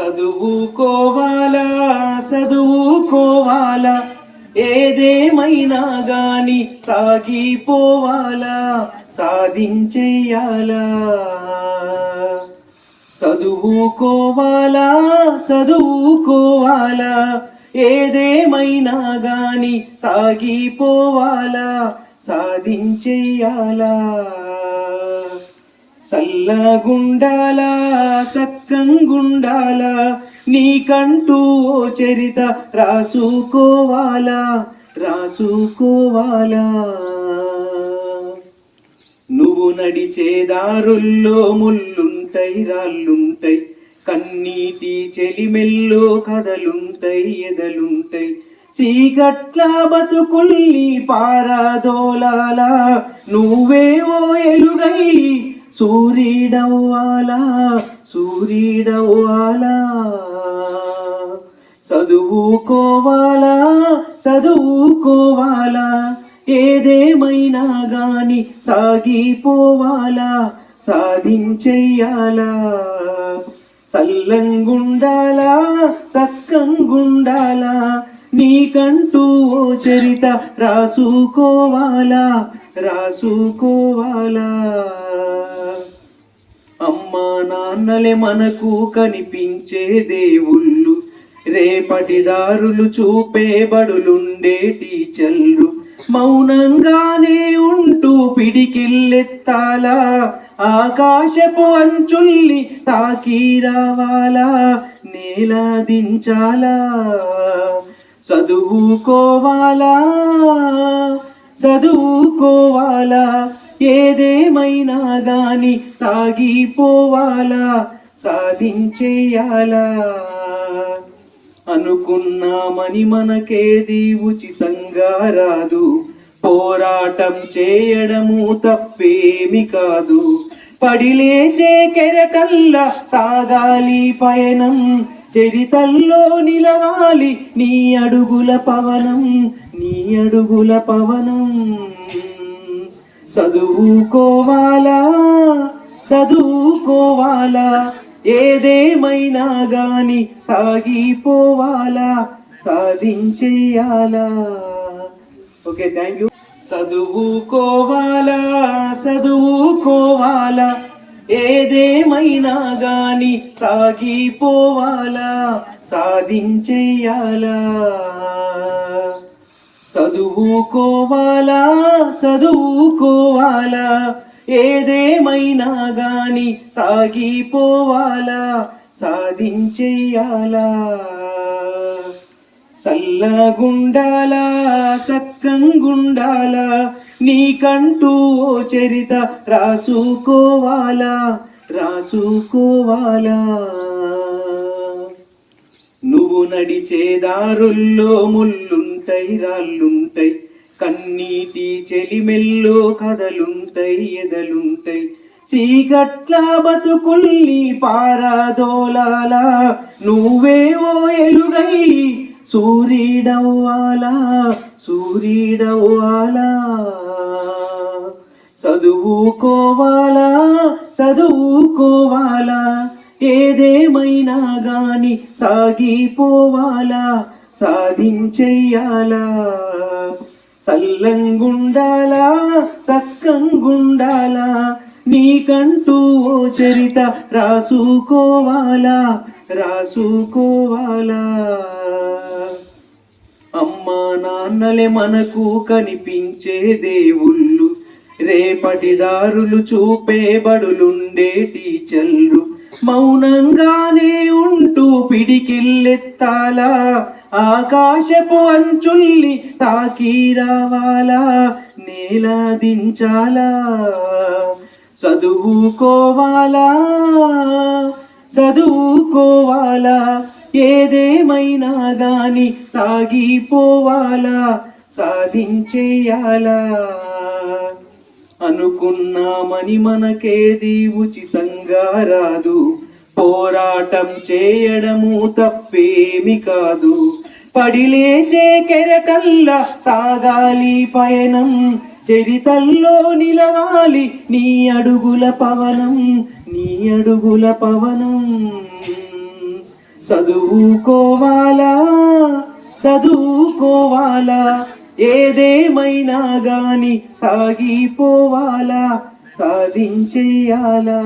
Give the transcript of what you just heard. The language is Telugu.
చదువుకోవాలా చదువుకోవాలా? ఏదేమైనా గాని సాగిపోవాలా సాధించేయాలా? చదువుకోవాలా చదువుకోవాలా? ఏదేమైనా గాని సాగిపోవాలా సాధించేయాలా? సల్లగుండాలా సక్కంగుండాలా నీకంటూ ఓ చరిత రాసుకోవాలా రాసుకోవాలా. నువ్వు నడిచే దారుల్లో ముల్లుంటై రాళ్ళుంటై కన్నీటి చెలిమెల్లో కథలుంటై ఎదలుంటై చీకట్ల బతుకుల్ని పారాదోలాలా నువ్వేవో ఎలుగై సూర్యుడవ్వాలా సూర్యుడవ్వాలా చదువుకోవాలా చదువుకోవాలా? ఏదేమైనా గాని సాగిపోవాలా సాధించెయ్యాలా? చల్లంగుండాలా చక్కంగుండాలా? నీకంటూ ఓ చరిత రాసుకోవాలా రాసుకోవాలా? అమ్మా నాన్నలే మనకు కనిపించే దేవుళ్ళు రేపటి దారులు చూపే బడులుండే టీచర్లు. మౌనంగానే ఉంటూ పిడికిల్లెత్తాలా ఆకాశపు అంచుల్ని తాకి రావాలా నేల దించాలా చదువుకోవాలా? చదువుకోవాలా? ఏదేమైనా గాని సాగిపోవాలా? సాధించేయాలా? అనుకున్నామని మనకేది ఉచితంగా రాదు. పోరాటం చేయడము తప్పేమి కాదు. పడిలేచే కెరటల్లా సాగాలి పయనం. చరితల్లో నిలవాలి నీ అడుగుల పవనం నీ అడుగుల పవనం. చదువుకోవాలా చదువుకోవాలా ఏదేమైనా గాని సాగిపోవాలా సాధించేయాలా. Okay thank you. చదువుకోవాలా చదువుకోవాలా ఏదేమైనా గాని సాగిపోవాలా సాధించేయాలా? చదువుకోవాలా చదువుకోవాలా? ఏదేమైనా గాని సాగిపోవాలా సాధించేయాలా? సల్లగుండాలా సక్కంగుండాలా నీకంటూ ఓ చరిత రాసుకోవాలా రాసుకోవాలా? నువ్వు నడిచే దారుల్లో ముల్లుంటై రాళ్ళుంటై కన్నీటి చెలిమెల్లో కథలుంటై ఎదలుంటై చీకట్ల బతుకుల్ని నువ్వే నువ్వేవో ఎలుగై సూర్యుడవ్వాలా సూర్యుడవ్వాలా చదువుకోవాలా? చదువుకోవాలా? ఏదేమైనా గాని సాగిపోవాలా? సాధించెయ్యాలా చల్లంగుండాలా చక్కంగుండాలా? నీకంటూ ఓ చరిత రాసుకోవాలా? రాసుకోవాలా? అమ్మా నాన్నలే మనకు కనిపించే దేవుళ్ళు. రేపటిదారులు చూపే బడులుండే టీచర్లు మౌనంగానే ఉంటూ పిడికిల్లెత్తాలా. ఆకాశపు అంచుల్ని తాకి రావాలా నేలాదించాలా. చదువుకోవాలా చదువుకోవాలా ఏదేమైనా గాని సాగిపోవాలా సాధించేయాలా. అనుకున్నామని మనకేది ఉచితంగా రాదు. పోరాటం చేయడము తప్పేమి కాదు. పడిలేచే కెరటల్లా సాగాలి పయనం. చరితల్లో నిలవాలి నీ అడుగుల పవనం. నీ అడుగుల పవనం. చదువుకోవాలా? చదువుకోవాలా? ఏదేమైనా గాని సాగిపోవాలా సాధించేయాలా?